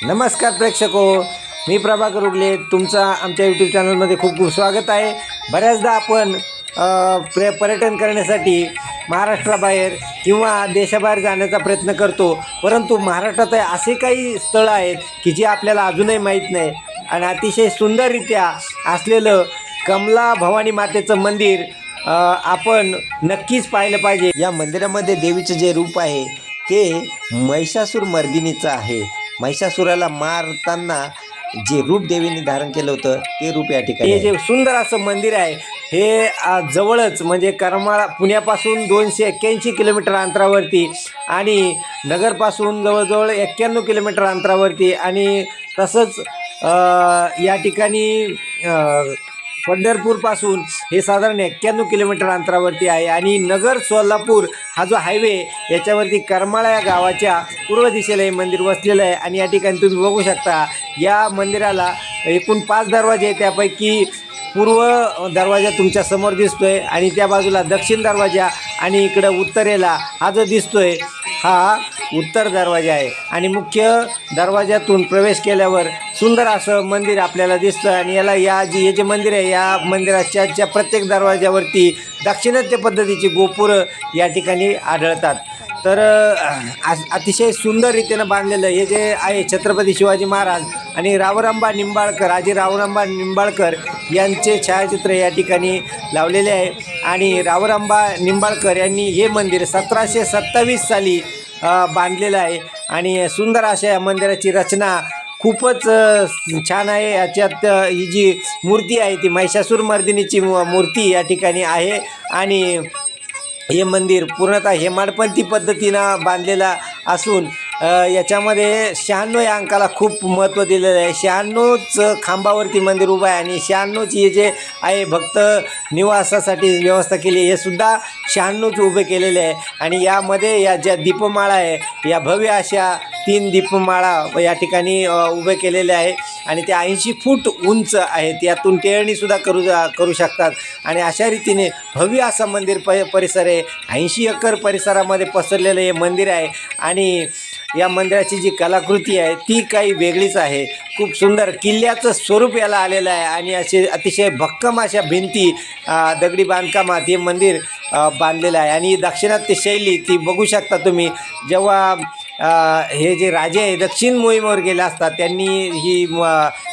नमस्कार प्रेक्षको मी प्रभाकर उगले. तुमचा आमच्या यूट्यूब चॅनलमध्ये खूप खूप स्वागत आहे. बऱ्याचदा आपण प्रे पर्यटन करण्यासाठी महाराष्ट्राबाहेर किंवा देशाबाहेर जाण्याचा प्रयत्न करतो. परंतु महाराष्ट्रात असे काही स्थळं आहेत की जे आपल्याला अजूनही माहीत नाही. आणि अतिशय सुंदररित्या असलेलं कमला भवानी मातेचं मंदिर आपण नक्कीच पाहिलं पाहिजे. या मंदिरामध्ये देवीचं जे रूप आहे ते महिषासूर मर्दिनीचं आहे. महिषासुराला मारताना जे रूप देवीने धारण केलं होतं ते रूप या ठिकाणी हे जे सुंदर असं मंदिर आहे हे जवळच म्हणजे करमाळा पुण्यापासून दोनशे एक्क्याऐंशी किलोमीटर अंतरावरती आणि नगरपासून जवळजवळ एक्क्याण्णव किलोमीटर अंतरावरती आणि तसंच या ठिकाणी पंढरपूरपासून हे साधारण एक्क्याण्णव किलोमीटर अंतरावरती आहे. आणि नगर सोलापूर हा जो हायवे याच्यावरती करमाळा या गावाच्या पूर्व दिशेला हे मंदिर वसलेलं आहे. आणि या ठिकाणी तुम्ही बघू शकता या मंदिराला एकूण पाच दरवाजे आहे त्यापैकी पूर्व दरवाजा तुमच्यासमोर दिसतोय आणि त्या बाजूला दक्षिण दरवाजा आणि इकडं उत्तरेला हा जो दिसतोय हा उत्तर दरवाजा आहे. आणि मुख्य दरवाज्यातून प्रवेश केल्यावर सुंदर असं मंदिर आपल्याला दिसतं आणि याला या जी हे जे मंदिर आहे या मंदिराच्या प्रत्येक दरवाज्यावरती दाक्षिणात्य पद्धतीची गोपुरं या ठिकाणी आढळतात. तर आज अतिशय सुंदर रीतीनं बांधलेलं हे जे आहे छत्रपती शिवाजी महाराज आणि रावरांबा निंबाळकर आजी रावरांबा निंबाळकर यांचे छायाचित्र या ठिकाणी लावलेले आहे. आणि रावरांबा निंबाळकर यांनी हे मंदिर सतराशे सत्तावीस साली बांधलेलं आहे. आणि सुंदर अशा या मंदिराची रचना खूपच छान आहे. याच्यात ही जी मूर्ती आहे ती महिषासूर मर्दिनीची मूर्ती या ठिकाणी आहे. आणि हे मंदिर पूर्णतः हेमाडपंथी पद्धतीनं बांधलेलं असून याच्यामध्ये शहाण्णव या अंकाला खूप महत्त्व दिलेलं आहे. शहाण्णवच खांबावरती मंदिर उभं आहे आणि शहाण्णवची हे जे आहे भक्त निवासासाठी व्यवस्था केली हे सुद्धा शहाण्णवच उभे केलेले आहे. आणि यामध्ये या ज्या दीपमाळा आहे या भव्य अशा तीन दीपमाळा या ठिकाणी उभे केलेले आहे. आणि ते ऐंशी फूट उंच आहेत. यातून टेळणीसुद्धा करू करू शकतात. आणि अशा रीतीने भव्य असं मंदिर प परिसर आहे. ऐंशी एकर परिसरामध्ये पसरलेलं हे मंदिर आहे. आणि या मंदिराची जी कलाकृती आहे ती काही वेगळीच आहे. खूप सुंदर किल्ल्याचं स्वरूप याला आलेलं आहे आणि असे अतिशय भक्कम अशा भिंती दगडी बांधकामात हे मंदिर बांधलेलं आहे. आणि दाक्षिणात्य शैली ती बघू शकता तुम्ही. जेव्हा हे जे राजे आहे दक्षिण मोहिमेवर गेले असतात त्यांनी ही म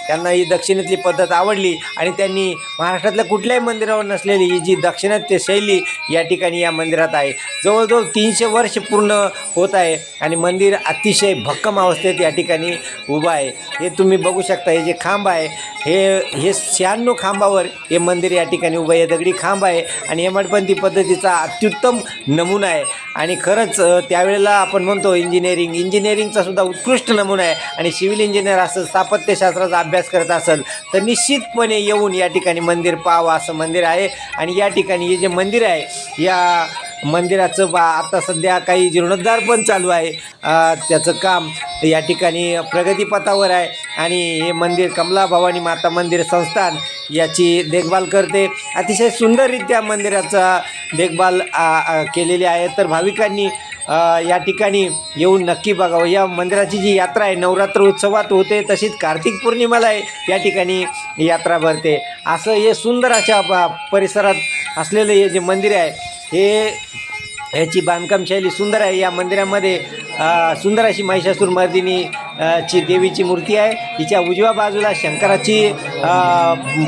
त्यांना ही दक्षिणेतली पद्धत आवडली आणि त्यांनी महाराष्ट्रातल्या कुठल्याही मंदिरावर नसलेली ही जी दक्षिणात्य शैली या ठिकाणी या मंदिरात आहे. जवळजवळ तीनशे वर्ष पूर्ण होत आहे आणि मंदिर अतिशय भक्कम अवस्थेत या ठिकाणी उभं आहे. हे तुम्ही बघू शकता हे जे खांब आहे हे हे शहाण्णव खांबावर हे मंदिर या ठिकाणी उभं आहे. दगडी खांब आहे आणि हेमाडपंथी पद्धतीचा अत्युत्तम नमुना आहे. आणि खरंच त्यावेळेला आपण म्हणतो इंजिनिअरिंग इंजिनिअरिंगचा सुद्धा उत्कृष्ट नमुना आहे. आणि सिव्हिल इंजिनियर असं स्थापत्यशास्त्राचा अभ्यास करत असेल तर निश्चितपणे येऊन या ठिकाणी मंदिर पाहावं असं मंदिर आहे. आणि या ठिकाणी हे जे मंदिर आहे या मंदिराचं बा आता सध्या काही जीर्णोद्धार पण चालू आहे. त्याचं काम या ठिकाणी प्रगतीपथावर आहे. आणि हे मंदिर कमला भवानी माता मंदिर संस्थान याची देखभाल करते. अतिशय सुंदररित्या मंदिराचा देखभाल केलेली आहे. तर भाविकांनी या ठिकाणी येऊन नक्की बघावं. या मंदिराची जी यात्रा आहे नवरात्र उत्सवात होते तशीच कार्तिक पौर्णिमाला आहे या ठिकाणी यात्रा भरते. असं हे सुंदर अशा परिसरात असलेलं हे जे मंदिर आहे हे याची बांधकाम शैली सुंदर आहे. या मंदिरामध्ये सुंदर अशी महिषासूर मर्दिनी ची देवीची मूर्ती आहे. तिच्या उजव्या बाजूला शंकराची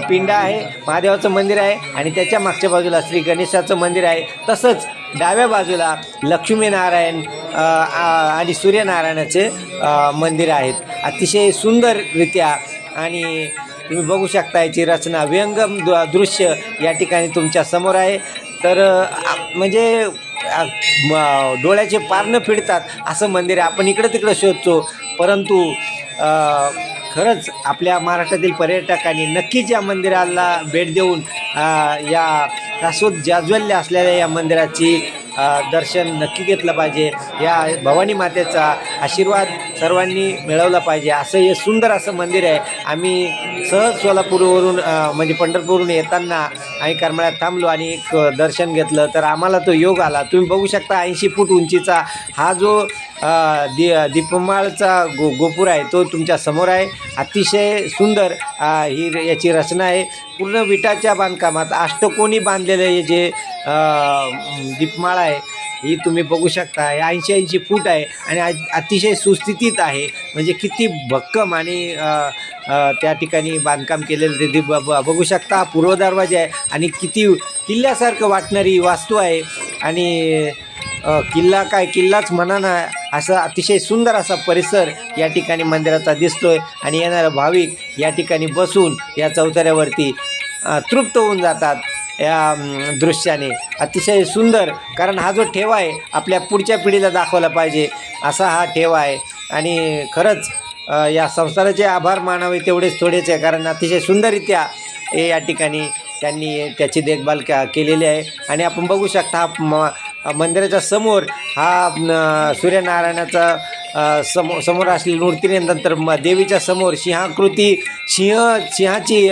पिंड आहे. महादेवाचं मंदिर आहे. आणि त्याच्या मागच्या बाजूला श्री गणेशाचं मंदिर आहे. तसंच डाव्या बाजूला लक्ष्मीनारायण आणि सूर्यनारायणाचे मंदिर आहेत. अतिशय सुंदररित्या आणि तुम्ही बघू शकता याची रचना व्यंगम दृश्य या ठिकाणी तुमच्यासमोर आहे. तर म्हणजे म- डोळ्याचे पारणं फिरतात असं मंदिर आहे. आपण इकडं तिकडं शोधतो. परंतु खरंच आपल्या महाराष्ट्रातील पर्यटकांनी नक्कीच या मंदिराला भेट देऊन या शाश्वत जाज्वल्य असलेल्या या मंदिराची दर्शन नक्की घेतलं पाहिजे. या भवानी मातेचा आशीर्वाद सर्वांनी मिळवला पाहिजे. असं हे सुंदर असं मंदिर आहे. आम्ही सहज सोलापूरवरून म्हणजे पंढरपूरवरून येताना आम्ही करमाळ्यात थांबलो आणि दर्शन घेतलं. तर आम्हाला तो योग आला. तुम्ही बघू शकता ऐंशी फूट उंचीचा हा जो दि दीपमाळचा गो गोपूर आहे तो तुमच्यासमोर आहे. अतिशय सुंदर ही र- याची रचना आहे. पूर्ण विटाच्या बांधकामात अष्टकोनी बांधलेलं हे जे दीपमाळा आहे ही तुम्ही बघू शकता. हे ऐंशी ऐंशी फूट आहे आणि अतिशय सुस्थितीत आहे. म्हणजे किती भक्कम आणि त्या ठिकाणी बांधकाम केलेलं ते दीप ब- बघू शकता. पूर्व दरवाजे आहे आणि किती किल्ल्यासारखं वाटणारी वास्तू आहे. आणि किल्ला काय किल्लाच म्हणा ना असा अतिशय सुंदर असा परिसर या ठिकाणी मंदिराचा दिसतोय आणि येणारा भाविक या ठिकाणी बसून या चौथऱ्यावरती तृप्त होऊन जातात या दृश्याने. अतिशय सुंदर कारण हा जो ठेवा आहे आपल्या पुढच्या पिढीला दाखवला पाहिजे असा हा ठेवा आहे. आणि खरंच या संसाराचे आभार मानावे तेवढेच थोडेच आहे कारण अतिशय सुंदररित्या या ठिकाणी त्यांनी त्याची देखभाल क केलेली आहे. आणि आपण बघू शकता हा म मंदिराच्या समोर हा सूर्यनारायणाचा समो समोर असलेली मूर्तीनंतर म देवीच्या समोर सिंहाकृती सिंह सिंहाची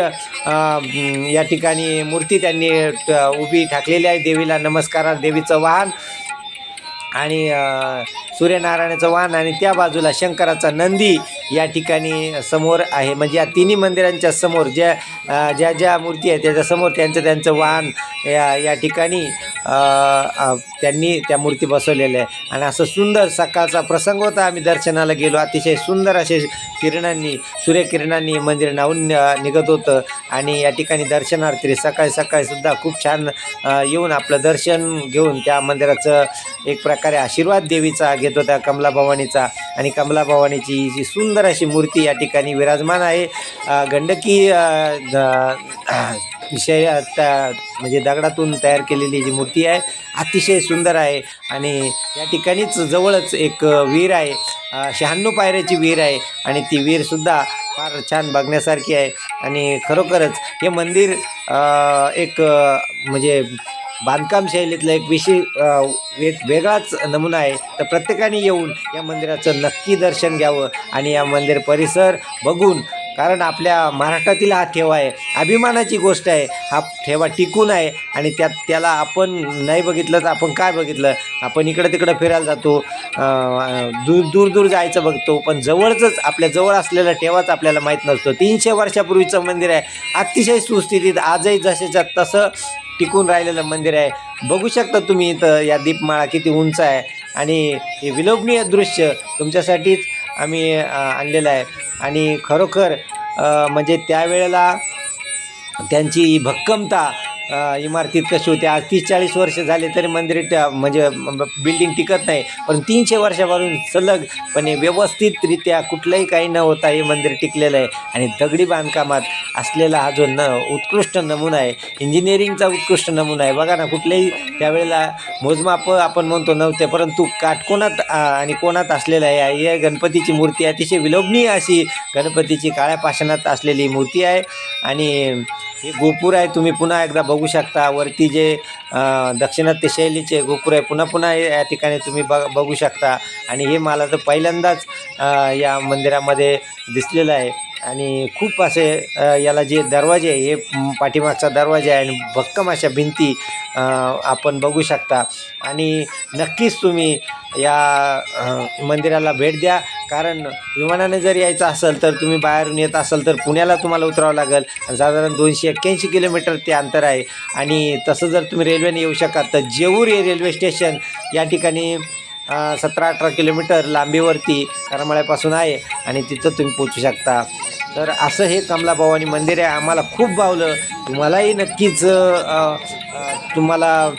या ठिकाणी मूर्ती त्यांनी उभी ठाकलेली आहे. देवीला नमस्कार देवीचं वाहन आणि सूर्यनारायणाचं वाहन आणि त्या बाजूला शंकराचा नंदी या ठिकाणी समोर आहे. म्हणजे या तिन्ही मंदिरांच्या समोर ज्या ज्या ज्या मूर्ती आहेत त्याच्यासमोर त्यांचं त्यांचं वाहन या या ठिकाणी त्यांनी त्या मूर्ती बसवलेल्या आहे. आणि असं सुंदर सकाळचा प्रसंग होता. आम्ही दर्शनाला गेलो. अतिशय सुंदर असे किरणांनी सूर्यकिरणांनी मंदिर नावून निघत होतं. आणि या ठिकाणी दर्शनार्थी सकाळी सकाळीसुद्धा खूप छान येऊन आपलं दर्शन घेऊन त्या मंदिराचं एक प्रकारे आशीर्वाद देवीचा घेत होता कमला भवानीचा आणि कमला भवानीची जी सुंदर अशी मूर्ती या ठिकाणी विराजमान आहे. गंडकी विषय त्या म्हणजे दगडातून तयार केलेली जी मूर्ती आहे अतिशय सुंदर आहे आणि या ठिकाणीच जवळच एक विहीर आहे. शहाण्णव पायऱ्याची विहीर आहे आणि ती विहीरसुद्धा फार छान बघण्यासारखी आहे. आणि खरोखरच हे मंदिर एक म्हणजे बांधकाम शैलीतलं एक विशेष वेग वेगळाच नमुना आहे. तर प्रत्येकाने येऊन या मंदिराचं नक्की दर्शन घ्यावं आणि या मंदिर परिसर बघून कारण आपल्या महाराष्ट्रातील हा ठेवा आहे अभिमानाची गोष्ट आहे हा ठेवा टिकून आहे आणि त्यात त्याला आपण नाही बघितलं तर आपण काय बघितलं? आपण इकडं तिकडं फिरायला जातो दूर दूर दूर जायचं बघतो पण जवळचंच आपल्या जवळ असलेला ठेवाच आपल्याला माहीत नसतो. तीनशे वर्षापूर्वीचं मंदिर आहे अतिशय सुस्थितीत आजही जसेच्या तसं टिकून राहिलेलं मंदिर आहे. बघू शकता तुम्ही इथं या दीपमाळा किती उंच आहे आणि हे विलोभनीय दृश्य तुमच्यासाठीच आम्ही आणलेलं आहे. आणि खरोखर म्हणजे त्यावेळेला त्यांची भक्कमता इमारतीत कशी होती? आज तीस चाळीस वर्ष झाले तरी मंदिर त्या म्हणजे बिल्डिंग टिकत नाही. पण तीनशे वर्षापासून सलगपणे व्यवस्थितरित्या कुठलंही काही न होता हे मंदिर टिकलेलं आहे. आणि दगडी बांधकामात असलेला हा जो न उत्कृष्ट नमुना आहे इंजिनिअरिंगचा उत्कृष्ट नमुना आहे. बघा ना कुठल्याही त्यावेळेला मोजमाप आपण म्हणतो नव्हते परंतु काटकोणात आणि कोणात असलेलं आहे या गणपतीची मूर्ती अतिशय विलोभनीय अशी गणपतीची काळ्या पाषाणात असलेली मूर्ती आहे आणि हे गोपूर आहे. तुम्ही पुन्हा एकदा बघू शकता. वरती जे दक्षिणात्य शैलीचे गोपूर आहे पुन्हा पुन्हा या ठिकाणी तुम्ही बघ बघू शकता. आणि हे मला तर पहिल्यांदाच या मंदिरामध्ये दिसलेलं आहे. आणि खूप असे याला जे दरवाजे आहे हे पाठीमागचा दरवाजा आहे आणि भक्कम अशा भिंती आपण बघू शकता. आणि नक्कीच तुम्ही या मंदिराला भेट द्या. कारण विमानाने जर यायचं असेल तर तुम्ही बाहेरून येत असाल तर पुण्याला तुम्हाला उतरावं लागेल. साधारण दोनशे एक्क्याऐंशी किलोमीटर ते अंतर आहे. आणि तसं जर तुम्ही रेल्वेने येऊ शकाल तर जेऊर हे रेल्वे स्टेशन या ठिकाणी सतरा अठरा किलोमीटर लांबीवरती करमाळ्यापासून आहे. आणि तिथं तुम्ही पोचू शकता. तर असं हे कमला भवानी मंदिर आहे. आम्हाला खूप भावलं. तुम्हालाही नक्कीच तुम्हाला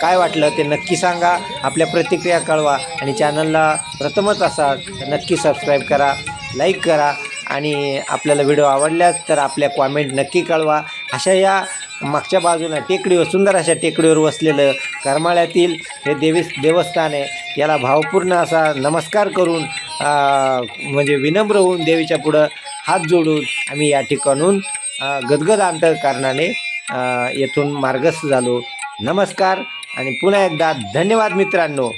काय वाटलं ते नक्की सांगा. आपल्या प्रतिक्रिया कळवा. आणि चॅनलला प्रथमच असाल तर नक्की सबस्क्राईब करा लाईक करा. आणि आपल्याला व्हिडिओ आवडल्यास तर आपल्या कॉमेंट नक्की कळवा. अशा या मागच्या बाजूला टेकडीवर सुंदर अशा टेकडीवर वसलेलं करमाळ्यातील हे देवी देवस्थान आहे. याला भावपूर्ण असा नमस्कार करून म्हणजे विनम्र होऊन देवीच्या पुढं हात जोडून आम्ही या ठिकाणून गदगद अंतकारणाने येथून मार्गस्थ झालो. नमस्कार आणि पुन्हा एकदा धन्यवाद मित्रांनो.